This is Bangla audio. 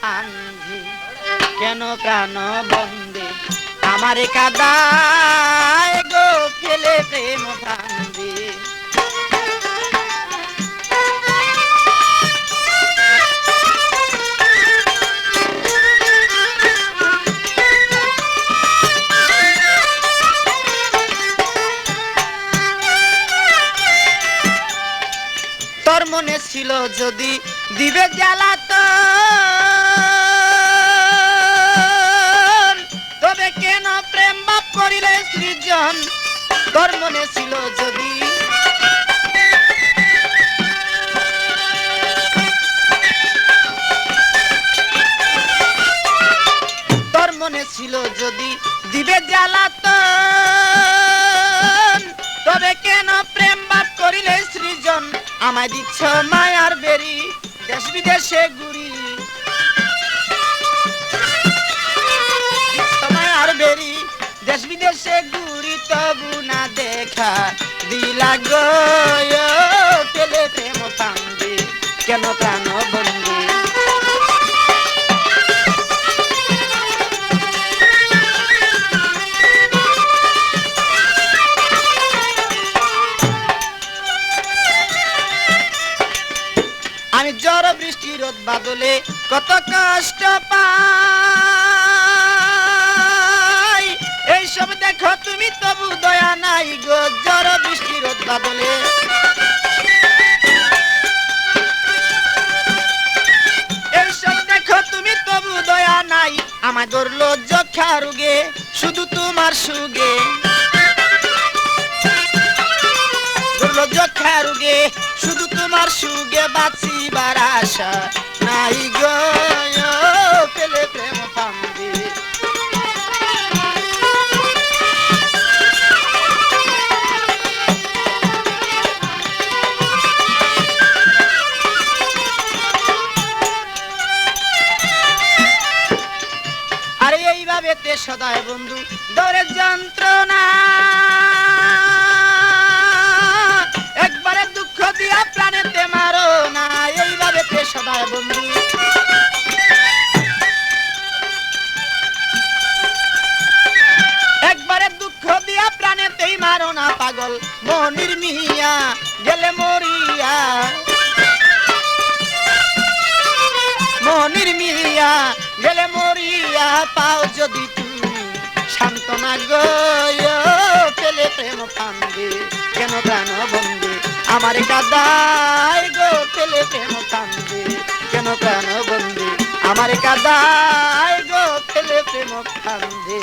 ফান্দি কেন প্রাণ বন্দে? আমার কাদায় গো ফেলে প্রেম ফান্দি তোর মনে ছিল যদি দিবে জ্বালাতন তবে কেন প্রেম বাপ করিলে সৃজন? তোর মনে ছিল যদি তোর মনে ছিল যদি দিবে জ্বালাতন তবে কেন প্রেম বাপ করিলে সৃজন? আমায় দিচ্ছ মায়ার বেরি। দেশ বিদেশে ঘুরি। মায়ার বেরি দেশ বিদেশে ঘুরি তবু না দেখা দিলা গো। আমি জ্বর বৃষ্টি রোদ বাদলে কত কষ্ট পাই। এইসব দেখো তুমি, তবু দয়া নাই গো জ্বর বৃষ্টি রোদ বাদলে। এইসব দেখো তুমি, তবু দয়া নাই আমার ধরলো যক্ষা রুগে, শুধু তোমার সুগে। বাঁচিবার আশা নাই গো পেলে প্রেম ফান্দি আরে এইভাবে তে সদায় বন্ধু দরের যন্ত্রণা। একবারে দুঃখ যদি তুমি সান্ত্বনা গয় পেলে প্রেম ফান্দি কেন প্রাণ বন্দি? আমার কাদায় গো, পেলে প্রেম ফান্দি কেন প্রাণ বন্দি? আমার কাদায় গো ফেলে প্রেম ফান্দি